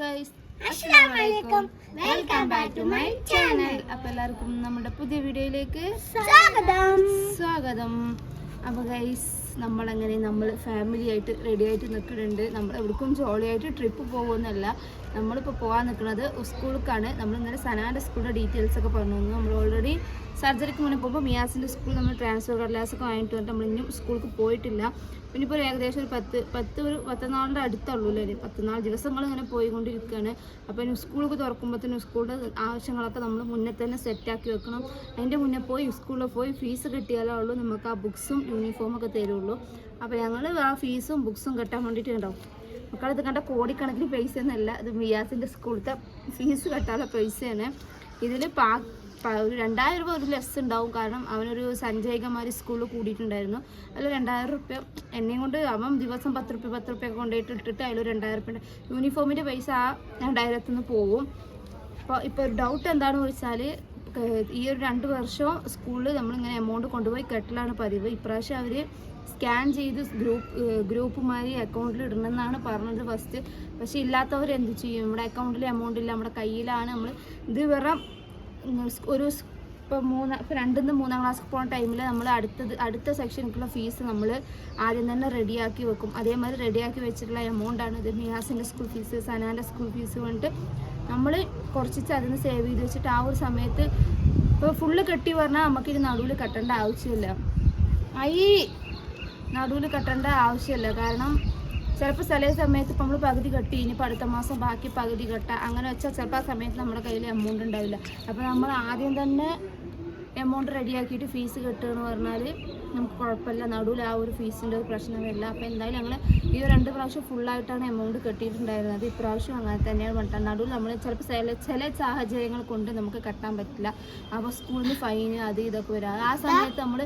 Guys അസ്സലാമലൈക്കും. Welcome back to my channel അപ്പോൾ എല്ലാവർക്കും നമ്മുടെ പുതിയ വീഡിയോയിലേക്ക് സ്വാഗതം. സ്വാഗതം. അപ്പോൾ ഗൈസ് നമ്മളങ്ങനെ നമ്മൾ ഫാമിലി ആയിട്ട് റെഡി ആയിട്ട് നിൽക്കുന്നുണ്ട് നമ്മൾ എവിടേക്കും ജോളിയായിട്ട് ട്രിപ്പ് പോകുമെന്നല്ല നമ്മളിപ്പോൾ പോകാൻ നിൽക്കുന്നത് സ്കൂളിലേക്കാണ് നമ്മൾ ഇന്നലെ സനാന്റെ സ്കൂളിന്റെ ഡീറ്റെയിൽസ് ഒക്കെ പറഞ്ഞു തന്നു. നമ്മൾ ഓൾറെഡി സർജറിക്ക് മുന്നേ പോകുമ്പോൾ മിയാസിന്റെ സ്കൂൾ നമ്മൾ ട്രാൻസ്ഫർ കടലാസ് ഒക്കെ വാങ്ങിയിട്ട് വന്നിട്ട് നമ്മൾ ഇനിയും സ്കൂൾക്ക് പോയിട്ടില്ല. പിന്നെ ഇപ്പോൾ ഏകദേശം ഒരു പത്ത് പത്ത് ഒരു പത്തനാളിന്റെ അടുത്തുള്ളൂ അല്ലേ പത്തനാൾ ദിവസങ്ങൾ ഇങ്ങനെ പോയിക്കൊണ്ടിരിക്കുകയാണ്. അപ്പോൾ ഇനി സ്കൂളൊക്കെ തുറക്കുമ്പോഴത്തേനും സ്കൂളിന്റെ ആവശ്യങ്ങളൊക്കെ നമ്മൾ മുന്നേ തന്നെ സെറ്റാക്കി വെക്കണം. അതിന്റെ മുന്നേ പോയി സ്കൂളിൽ പോയി ഫീസ് കിട്ടിയാലേ ഉള്ളൂ. നമുക്ക് ആ ബുക്സും യൂണിഫോമൊക്കെ തരുള്ളൂ. അപ്പോൾ ഞങ്ങൾ ആ ഫീസും ബുക്സും കെട്ടാൻ വേണ്ടിയിട്ട് ഉണ്ടാവും. മക്കളിത് കണ്ട കോടിക്കണക്കിന് പൈസ എന്നല്ല ഇത് മിയാസിന്റെ സ്കൂളത്തെ ഫീസ് കെട്ടാനുള്ള പൈസയാണ്. ഇതിൽ പാ രണ്ടായിരം രൂപ ഒരു ലെസ് ഉണ്ടാവും. കാരണം അവനൊരു സഞ്ജയികമാരി സ്കൂളിൽ കൂടിയിട്ടുണ്ടായിരുന്നു. അതിൽ രണ്ടായിരം റുപ്യ എന്നെയും കൊണ്ട് അവൻ ദിവസം പത്ത് റുപ്യ പത്ത് റുപ്യ കൊണ്ടുപോയിട്ട് ഇട്ടിട്ട് അതിൽ രണ്ടായിരം റുപ്യ യൂണിഫോമിന്റെ പൈസ ആ രണ്ടായിരത്തിൽ നിന്ന് പോവും. അപ്പോൾ ഇപ്പോൾ ഒരു ഡൗട്ട് എന്താണെന്ന് വെച്ചാൽ ഈ ഒരു രണ്ട് വർഷം സ്കൂളിൽ നമ്മളിങ്ങനെ എമൗണ്ട് കൊണ്ടുപോയി കെട്ടലാണ് പതിവ്. ഇപ്രാവശ്യം അവർ സ്കാൻ ചെയ്ത് ഗ്രൂപ്പ് ഗ്രൂപ്പുമാരി അക്കൗണ്ടിൽ ഇടണമെന്നാണ് പറഞ്ഞത് ഫസ്റ്റ് പക്ഷേ ഇല്ലാത്തവർ എന്ത് ചെയ്യും? നമ്മുടെ അക്കൗണ്ടിൽ എമൗണ്ട് ഇല്ല നമ്മുടെ കയ്യിലാണ്. നമ്മൾ ഇത് വെറും ഒരു ഇപ്പം മൂന്ന് ഇപ്പോൾ രണ്ടിൽ നിന്ന് മൂന്നാം ക്ലാസ് പോകുന്ന ടൈമിൽ നമ്മൾ അടുത്തത് അടുത്ത സെക്ഷനിലേക്കുള്ള ഫീസ് നമ്മൾ ആദ്യം തന്നെ റെഡിയാക്കി വെക്കും. അതേമാതിരി റെഡിയാക്കി വെച്ചിട്ടുള്ള എമൗണ്ടാണ് ഇത്. മിയാസിന്റെ സ്കൂൾ ഫീസ് സനാന്റെ സ്കൂൾ ഫീസ് കൊണ്ട് നമ്മൾ കുറച്ച് അതിന് സേവ് ചെയ്ത് വെച്ചിട്ട് ആ ഒരു സമയത്ത് ഇപ്പോൾ ഫുള്ള് കെട്ടി പറഞ്ഞാൽ നമുക്കിത് നടുവിൽ കെട്ടേണ്ട ആവശ്യമില്ല. ഈ നടുവിൽ കെട്ടേണ്ട ആവശ്യമില്ല. കാരണം ചിലപ്പോൾ ചില സമയത്ത് നമ്മൾ പകുതി കെട്ടി ഇനിയിപ്പോൾ അടുത്ത മാസം ബാക്കി പകുതി കെട്ട. അങ്ങനെ വെച്ചാൽ ചിലപ്പോൾ ആ സമയത്ത് നമ്മുടെ കയ്യിൽ എമൗണ്ട് ഉണ്ടാവില്ല. അപ്പോൾ നമ്മൾ ആദ്യം തന്നെ എമൗണ്ട് റെഡിയാക്കിയിട്ട് ഫീസ് കെട്ടുകയെന്ന് പറഞ്ഞാൽ നമുക്ക് കുഴപ്പമില്ല. നടുവിൽ ആ ഒരു ഫീസിന്റെ ഒരു പ്രശ്നമില്ല അപ്പോൾ എന്തായാലും ഞങ്ങൾ ഈ രണ്ട് പ്രാവശ്യം ഫുള്ളായിട്ടാണ് എമൗണ്ട് കെട്ടിയിട്ടുണ്ടായിരുന്നത്. ഇപ്രാവശ്യം അങ്ങനെ തന്നെയാണ് പറഞ്ഞത് നടുവിൽ നമ്മൾ ചിലപ്പോൾ ചില ചില സാഹചര്യങ്ങൾ കൊണ്ട് നമുക്ക് കെട്ടാൻ പറ്റില്ല. അപ്പോൾ സ്കൂളിൽ നിന്ന് ഫൈന് അത് ഇതൊക്കെ വരാം. ആ സമയത്ത് നമ്മൾ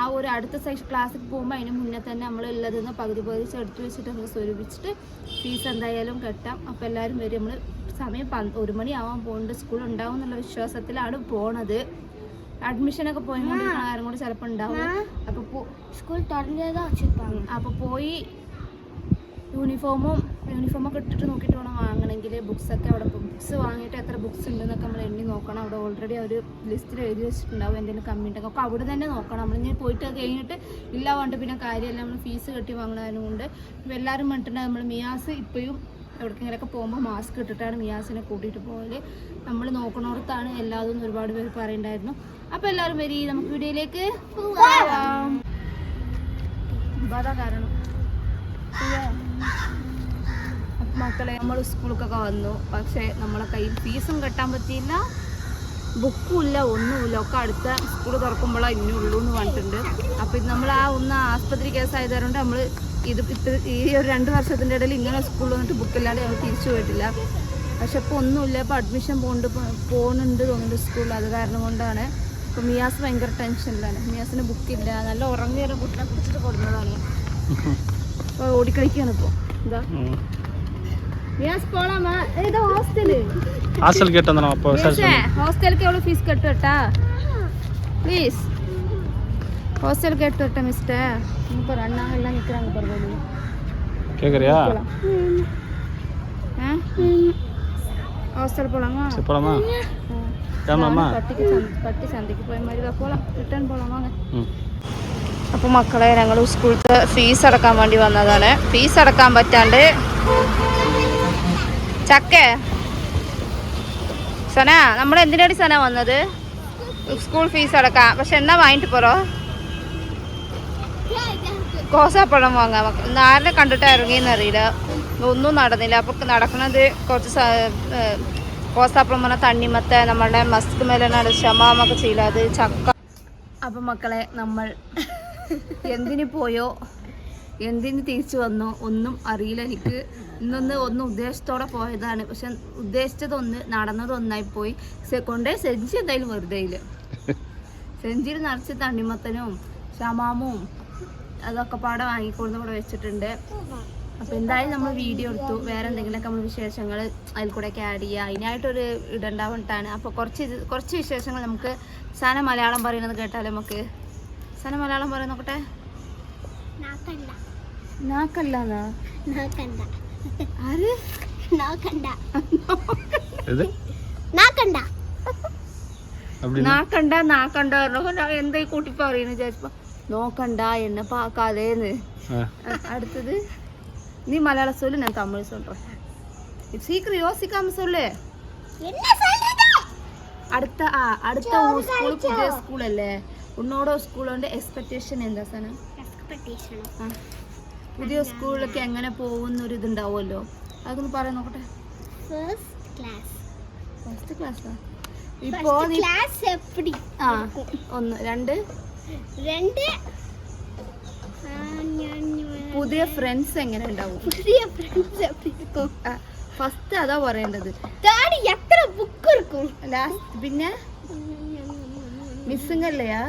ആ ഒരു അടുത്ത സെക്ഷൻ ക്ലാസ്സിൽ പോകുമ്പോൾ അതിന് മുന്നേ തന്നെ നമ്മൾ ഉള്ളതിൽ നിന്ന് പകുതി പകുതി ചെടുത്ത് വെച്ചിട്ട് നമുക്ക് സ്വരൂപിച്ചിട്ട് ഫീസ് എന്തായാലും കെട്ടാം. അപ്പോൾ എല്ലാവരും വരും. നമ്മൾ സമയം ഒരു മണിയാവാൻ പോകുന്നുണ്ട്. സ്കൂൾ ഉണ്ടാവും എന്നുള്ള വിശ്വാസത്തിലാണ് പോണത്. അഡ്മിഷനൊക്കെ പോയിക്കൊണ്ടിരിക്കുന്ന കാര്യം കൂടി ചിലപ്പോൾ ഉണ്ടാവും. അപ്പോൾ സ്കൂൾ തുടങ്ങിയതാ അപ്പോൾ പോയി യൂണിഫോമും യൂണിഫോമൊക്കെ ഇട്ടിട്ട് നോക്കിയിട്ട് വേണം വാങ്ങണമെങ്കിൽ ബുക്സൊക്കെ അവിടെ ബുക്സ് വാങ്ങിയിട്ട് എത്ര ബുക്സ് ഉണ്ടെന്നൊക്കെ നമ്മൾ എണ്ണി നോക്കണം. അവിടെ ഓൾറെഡി ഒരു ലിസ്റ്റിൽ എഴുതി വെച്ചിട്ടുണ്ടാവും എന്തെങ്കിലും കമ്മി ഉണ്ടെങ്കിൽ അപ്പോൾ അവിടെ തന്നെ നോക്കണം. നമ്മൾ നമ്മളിങ്ങനെ പോയിട്ട് കഴിഞ്ഞിട്ട് ഇല്ല വേണ്ട പിന്നെ കാര്യമല്ല. നമ്മൾ ഫീസ് കെട്ടി വാങ്ങണതിനും കൊണ്ട്. എല്ലാവരും പറഞ്ഞിട്ടുണ്ടെങ്കിൽ നമ്മൾ മിയാസ് ഇപ്പോഴും എവിടേക്കെങ്കിലൊക്കെ പോകുമ്പോൾ മാസ്ക് ഇട്ടിട്ടാണ് മിയാസിനെ കൂട്ടിയിട്ട് പോയത് നമ്മൾ നോക്കണോടത്താണ് എല്ലാതും ഒരുപാട് പേര് പറയുണ്ടായിരുന്നു. അപ്പോൾ എല്ലാവരും വരി നമുക്ക് വീഡിയോയിലേക്ക് കാരണം. അപ്പൊ മക്കളെ നമ്മൾ സ്കൂളിലേക്കൊക്കെ വന്നു. പക്ഷേ നമ്മളെ കയ്യിൽ ഫീസും കെട്ടാൻ പറ്റിയില്ല. ബുക്കും ഇല്ല ഒന്നുമില്ല. ഒക്കെ അടുത്ത സ്കൂൾ തുറക്കുമ്പോഴാണ് ഇനി ഉള്ളൂ എന്ന് പറഞ്ഞിട്ടുണ്ട്. അപ്പോൾ ഇത് നമ്മൾ ആ ഒന്ന് ആസ്പത്രി കേസായതുകൊണ്ട് നമ്മൾ ഇത് ഇത്ര ഈ ഒരു രണ്ട് വർഷത്തിന്റെ ഇടയിൽ ഇങ്ങനെ സ്കൂളിൽ വന്നിട്ട് ബുക്കില്ലാതെ ഞങ്ങൾ തിരിച്ചു പോയിട്ടില്ല. പക്ഷെ ഇപ്പോൾ ഒന്നുമില്ല. ഇപ്പോൾ അഡ്മിഷൻ പോകുന്നുണ്ട് പോകുന്നുണ്ട് തോന്നുന്നുണ്ട് സ്കൂളിൽ അത് കാരണം കൊണ്ടാണ്. ഇപ്പോൾ മിയാസ് ഭയങ്കര ടെൻഷനിലാണ് മിയാസിന് ബുക്കില്ല നല്ല ഉറങ്ങിയൊരു കുട്ടിനെ കുറിച്ചിട്ട് കൊടുക്കുന്നതാണ്. ഇപ്പോൾ ഓടിക്കളിക്കാണ് ഇപ്പോൾ എന്താ മിയാസ് ഹോസ്റ്റൽ കേട്ടോ ഹോസ്റ്റലിലേക്ക് ഫീസ് കെട്ടോ പ്ലീസ് ஹோஸ்டல் கேட்டு வரட்டேன் மிஸ்டர் இப்போ அண்ணா எல்லாம் நிற்கிறாங்க பாருங்க கேட்குறியா ஹாஸ்டல் போகலாமா சரி போகலாமா கிளம்பலாமா? பட்டிக்கு பட்டி சந்தைக்கு போய் மாதிரி போகலாம் ரிட்டர்ன் போகலாமாங்க അപ്പോൾ മക്കളെ ഞങ്ങൾ സ്കൂളത്തെ ഫീസ് അടക്കാൻ വേണ്ടി വന്നതാണ് ഫീസ് അടക്കാൻ പറ്റാണ്ട്. ചക്ക? സന നമ്മൾ എന്തിനാണ് സന വന്നത്? സ്കൂൾ ഫീസ് അടക്കാം പക്ഷെ എന്നാ വാങ്ങിട്ട് പോറോ കോസാപ്പഴം വാങ്ങാൻ ആരെ കണ്ടിട്ട് ഇറങ്ങിയെന്ന് അറിയില്ല. ഒന്നും നടന്നില്ല. അപ്പൊ നടക്കുന്നത് കുറച്ച് കോസാപ്പഴം പറഞ്ഞാൽ തണ്ണിമത്ത നമ്മളുടെ മസ്ക് മേലാണ് ക്ഷമാമൊക്കെ ചെയ്യില്ല ചക്ക. അപ്പം മക്കളെ നമ്മൾ എന്തിന് പോയോ എന്തിന് തിരിച്ചു വന്നോ ഒന്നും അറിയില്ല എനിക്ക്. ഇന്നൊന്ന് ഒന്ന് ഉദ്ദേശത്തോടെ പോയതാണ്. പക്ഷെ ഉദ്ദേശിച്ചതൊന്ന് നടന്നതൊന്നായി പോയി. കൊണ്ട് സെഞ്ചി എന്തായാലും വെറുതെ സെഞ്ചിയിൽ നിറച്ച് തണ്ണിമത്തനും ഷമാമും അതൊക്കെ പാടെ വാങ്ങിക്കൊടുന്ന് കൂടെ വെച്ചിട്ടുണ്ട്. അപ്പോൾ എന്തായാലും നമ്മൾ വീഡിയോ എടുത്തു. വേറെ എന്തെങ്കിലുമൊക്കെ നമ്മൾ വിശേഷങ്ങൾ അതിൽ കൂടെയൊക്കെ ആഡ് ചെയ്യുക അതിനായിട്ടൊരു ഇടണ്ടാവുണ്ടാണ് അപ്പോൾ കുറച്ച് കുറച്ച് വിശേഷങ്ങൾ നമുക്ക് സാന മലയാളം പറയുന്നത് കേട്ടാലും നമുക്ക്? സാന മലയാളം പറയാൻ നോക്കട്ടെ. ആര്? നാക്കണ്ട. നാക്കണ്ട. നാക്കണ്ട എന്തായി കൂട്ടി പറയുന്നു? ചേച്ചപ്പോ നോക്കണ്ട എന്നെ പാക്കാതേന്ന് ஆ. அ- அடுத்தது நீ மலையாளம் சொல்லு நான் தமிழ் சொல்றேன் சீக்கிரம் யோசிக்காம சொல்லு என்ன சொல்றது അടുത്ത ആ അടുത്ത സ്കൂൾ പുതിയ സ്കൂൾ അല്ലേ ഉന്നോടോ സ്കൂളിന്റെ എക്സ്പെക്ടേഷൻ എന്താ സന എക്സ്പെക്ടേഷൻ ആ. പുതിയ സ്കൂളിലൊക്കെ എങ്ങനെ പോകുന്ന ഒരു ഇതുണ്ടാവുമല്ലോ അതൊന്ന് പറയാൻ നോക്കട്ടെ ഫസ്റ്റ് ക്ലാസ് ഫസ്റ്റ് ക്ലാസ്സാ ഇപ്പോ നീ ക്ലാസ് എപ്പടി ആ ഒന്ന് രണ്ട് രണ്ട്. പുതിയ ഫ്രണ്ട്സ് എങ്ങനെ ഉണ്ടാവും? പുതിയ ഫ്രണ്ട്സ് ഫസ്റ്റ് അതാ പറയേണ്ടത്. താടി എത്ര ബുക്ക് എടുക്കും? ലാസ്റ്റ് പിന്നെ? മിസ്സിംഗ് അല്ലയാ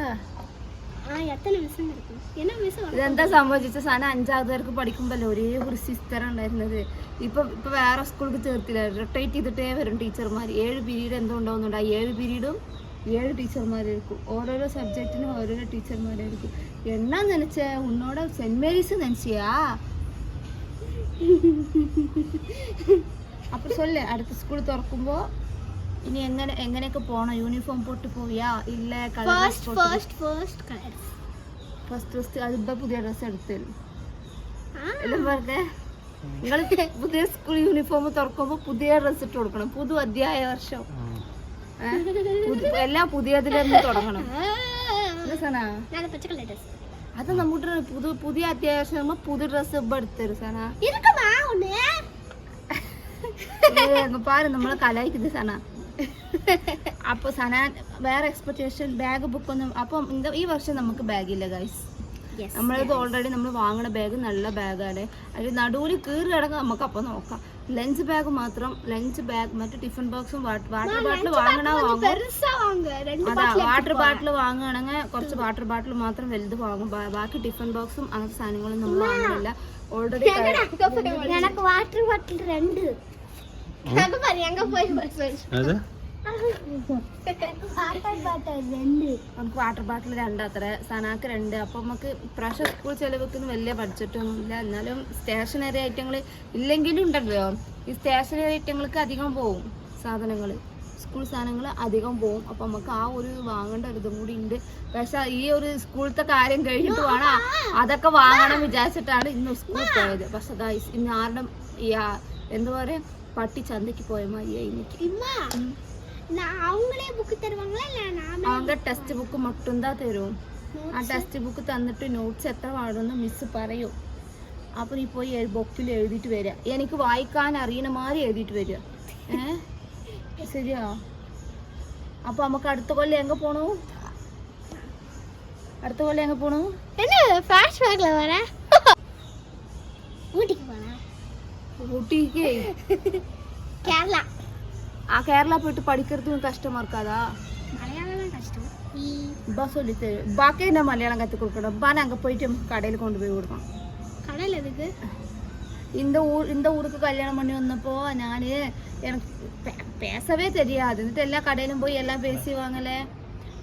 ഇതെന്താ സംഭവിച്ച സാധനം അഞ്ചാമത് പേർക്ക് പഠിക്കുമ്പോ ഒരേ ഒരു സിസ്റ്റർ ഉണ്ടായിരുന്നത്. ഇപ്പൊ ഇപ്പൊ വേറെ സ്കൂളിൽ ചേർത്തില്ല. റൊട്ടേറ്റ് ചെയ്തിട്ടേ വരും ടീച്ചർമാർ ഏഴ് പീരീഡ് എന്തോ ഉണ്ടാവുന്നുണ്ട്. ആ ഏഴ് പീരീഡും ഏഴ് ടീച്ചർമാരായിരിക്കും. ഓരോരോ സബ്ജക്റ്റിനും ഓരോരോ ടീച്ചർമാരായിരിക്കും. എന്നാ നനച്ച? ഉന്നോടെ സെന്റ് മേരീസ് നനച്ചിയാ? അപ്പൊ സൊല്ലേ അടുത്ത സ്കൂൾ തുറക്കുമ്പോ ഇനി എങ്ങനെ എങ്ങനെയൊക്കെ പോണം? യൂണിഫോം പോട്ട് പോയാ? ഇല്ല? ഫസ്റ്റ് ഫസ്റ്റ് ഫസ്റ്റ് ഫസ്റ്റ് പുതിയ ഡ്രസ്സ് എടുത്തരും പറഞ്ഞേ? നിങ്ങൾ പുതിയ സ്കൂൾ യൂണിഫോം തുറക്കുമ്പോ പുതിയ ഡ്രസ് ഇട്ട് കൊടുക്കണം. പുതു അധ്യായ വർഷം. എല്ലാം പുതിയതിൽ തുടങ്ങണം. അത് നമ്മുടെ പുതു പുതിയ അത്യാവശ്യം പുതു ഡ്രസ് ഇപ്പൊ എടുത്തരു സന. പാര് നമ്മളെ കലായിക്കുന്നത് സന. അപ്പൊ സന വേറെ എക്സ്പെക്ടേഷൻ ബാഗ് ബുക്ക് ഒന്നും അപ്പൊ ഈ വർഷം നമുക്ക് ബാഗില്ല ഗൈസ് നമ്മളിത് ഓൾറെഡി നമ്മൾ വാങ്ങണ ബാഗ് നല്ല ബാഗാണ് അതിൽ നടുവിൽ കീറി കിടക്കാൻ നമുക്ക് അപ്പം നോക്കാം. ലഞ്ച് ബാഗ് മാത്രം ലഞ്ച് ബാഗ് മറ്റു ടിഫിൻ ബോക്സും വാട്ടർ ബാട്ടിൽ വാങ്ങണ വാങ്ങും. വാട്ടർ ബാട്ടിൽ വാങ്ങുകയാണെങ്കിൽ കുറച്ച് വാട്ടർ ബാട്ടിൽ മാത്രം വലുത് വാങ്ങും. ബാക്കി ടിഫിൻ ബോക്സും അങ്ങനത്തെ സാധനങ്ങളും നമ്മൾ വാങ്ങുന്നില്ല ഓൾറെഡി വാട്ടർ ബാട്ടിൽ രണ്ട്. പറയാൻ നമുക്ക് വാട്ടർ ബോട്ടിൽ രണ്ട് അത്ര സനാക്ക് രണ്ട്. അപ്പോൾ നമുക്ക് ഇപ്രാവശ്യം സ്കൂൾ ചെലവൊക്കെ വലിയ ബഡ്ജറ്റൊന്നുമില്ല എന്നാലും സ്റ്റേഷനറി ഐറ്റങ്ങൾ ഇല്ലെങ്കിലും ഉണ്ടല്ലോ. ഈ സ്റ്റേഷനറി ഐറ്റങ്ങൾക്ക് അധികം പോവും സാധനങ്ങൾ സ്കൂൾ സാധനങ്ങൾ അധികം പോവും. അപ്പം നമുക്ക് ആ ഒരു വാങ്ങേണ്ട ഒരു ഇതും കൂടി ഉണ്ട്. പക്ഷെ ഈ ഒരു സ്കൂളത്തെ കാര്യം കഴിഞ്ഞിട്ട് വേണം അതൊക്കെ വാങ്ങണം വിചാരിച്ചിട്ടാണ് ഇന്ന് സ്കൂളിൽ പോയത്. പക്ഷെ ഇന്ന് ആരുടെ എന്താ പറയുക പട്ടി ചന്തയ്ക്ക് പോയ മാതിരി എനിക്ക്. நான் அவங்களே புக் தருவாங்களா இல்ல நாம அவங்க ടെക്സ്റ്റ് ബുക്ക് മൊട്ടുന്താ തരും ആ ടെക്സ്റ്റ് ബുക്ക് തന്നിട്ട് നോട്ട്സ് എത്ര വേണമെന്ന് മിസ് പറയും അപ്പൊ നീ പോയി ബുക്കിൽ എഴുതിയിട്ട് വരിക എനിക്ക് വായിക്കാൻ അറിയണ മാതിരി എഴുതിയിട്ട് വരിക ഏ ശരിയാ അപ്പൊ നമുക്ക് അടുത്ത കൊല്ലം എങ്ക പോണു അടുത്ത കൊല്ലം എങ്ക പോണു என்ன ஃபிளாஷ் பேக்ல வர ஊட்டிக்கு போனா ഊട്ടിക്ക് கேரளா ആ കേരള പോയിട്ട് പഠിക്കുന്നതും കഷ്ടം ആർക്കാതാ பா சொல்லி தரும் பாக்கே நான் மலையாளம் கற்றுக் கொடுக்கணும்? பா நாங்கள் போயிட்டு கடையில் கொண்டு போய் கொடுக்கணும் கடையில் எதுக்கு? இந்த ஊர் இந்த ஊருக்கு கல்யாணம் பண்ணி வந்தப்போ நான் எனக்கு பேசவே தெரியாது. இருந்துட்டு எல்லா கடையிலும் போய் எல்லாம் பேசி வாங்கலை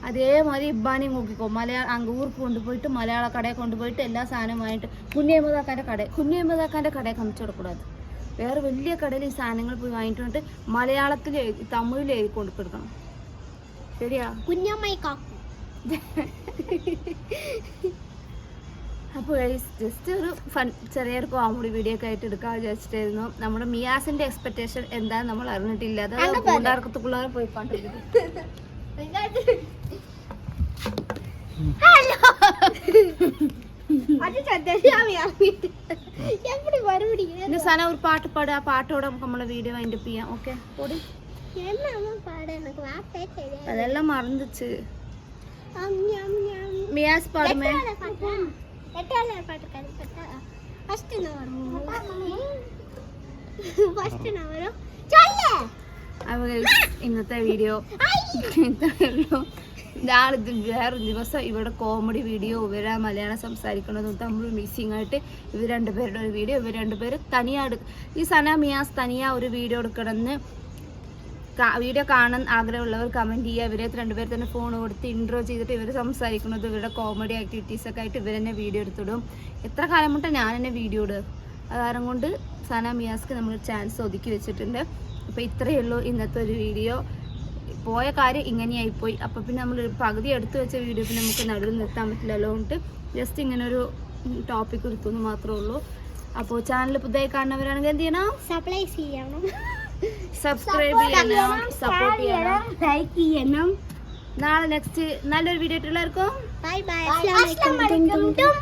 அதே மாதிரி இப்பானி மூக்கிக்கோ மலையாள அங்கே ஊருக்கு கொண்டு போயிட்டு மலையாள கடையை கொண்டு போயிட்டு எல்லா சாதனம் வாங்கிட்டு குன்னியமதாக்காண்ட கடை குன்னியமதாக்காண்ட கடையை காமிச்சு விடக்கூடாது. വേറെ വലിയ കടയിൽ ഈ സാധനങ്ങൾ പോയി വാങ്ങിട്ട് വന്നിട്ട് മലയാളത്തിൽ തമിഴിൽ എഴുതി കൊണ്ടു കൊടുക്കണം ശരിയാ കുഞ്ഞമ്മായി അപ്പോൾ ജസ്റ്റ് ഒരു ഫൺ ചെറിയൊരു കോമഡി വീഡിയോ ഒക്കെ ആയിട്ട് എടുക്കാൻ വിചാരിച്ചിട്ടായിരുന്നു. നമ്മുടെ മിയാസിന്റെ എക്സ്പെക്ടേഷൻ എന്താന്ന് നമ്മൾ അറിഞ്ഞിട്ടില്ല. അത് കൂടാർക്കത്ത് പിള്ളേർ പോയി കണ്ടിരിക്കുന്നു எப்படி மறுபடியும் இந்த சன ஒரு பாட்டு பாடு பாட்டோட நம்மள வீடியோ வாங்கிட்டு போய் ஓகே போடு. என்ன பாடு? எனக்கு வார்த்தை தெரியாது. அதெல்லாம் மறந்துச்சு மியாஸ் பாடுமே அவங்க இன்னத்த வீடியோ இன்னத்த வீடியோ നാളിത് വേറെ ദിവസം ഇവിടെ കോമഡി വീഡിയോ ഇവരെ മലയാളം സംസാരിക്കുന്നതും തമിഴ് മിസ്സിങ് ആയിട്ട് ഇവർ രണ്ടുപേരുടെ ഒരു വീഡിയോ ഇവർ രണ്ടുപേര് തനിയാ എടുക്ക ഈ സന മിയാസ് തനിയാ ഒരു വീഡിയോ എടുക്കണമെന്ന് വീഡിയോ കാണാൻ ആഗ്രഹമുള്ളവർ കമന്റ് ചെയ്യുക. ഇവരെ രണ്ടുപേർ തന്നെ ഫോൺ കൊടുത്ത് ഇൻട്രോ ചെയ്തിട്ട് ഇവർ സംസാരിക്കുന്നത് ഇവരുടെ കോമഡി ആക്ടിവിറ്റീസ് ഒക്കെ ആയിട്ട് ഇവർ തന്നെ വീഡിയോ എടുത്തിടും. എത്ര കാലം മുട്ട ഞാൻ തന്നെ വീഡിയോ ഇടുക? കാരണം കൊണ്ട് സന മിയാസ്ക്ക് നമ്മൾ ചാൻസ് ഒതുക്കി വെച്ചിട്ടുണ്ട്. അപ്പോൾ ഇത്രയേ ഉള്ളൂ ഇന്നത്തെ ഒരു വീഡിയോ പോയ കാര്യം ഇങ്ങനെയായിപ്പോയി. അപ്പോൾ പിന്നെ നമ്മൾ പകുതി എടുത്തു വെച്ച വീഡിയോ പിന്നെ നമുക്ക് നടുവിൽ നിർത്താൻ പറ്റില്ലല്ലോ കൊണ്ട് ജസ്റ്റ് ഇങ്ങനെ ഒരു ടോപ്പിക് എടുക്കുമെന്ന് മാത്രമേ ഉള്ളൂ അപ്പോൾ ചാനൽ പുതുതായി കാണുന്നവരാണെങ്കിൽ എന്ത് ചെയ്യണം? സപ്ലൈസ് ചെയ്യണം. സബ്സ്ക്രൈബ് ചെയ്യണം. സപ്പോർട്ട് ചെയ്യണം. ലൈക്ക് ചെയ്യണം. നാളെ നെക്സ്റ്റ് നല്ലൊരു വീഡിയോ ആയിട്ടുള്ളവർക്കും ബൈ ബൈ അസ്സലാമു അലൈക്കും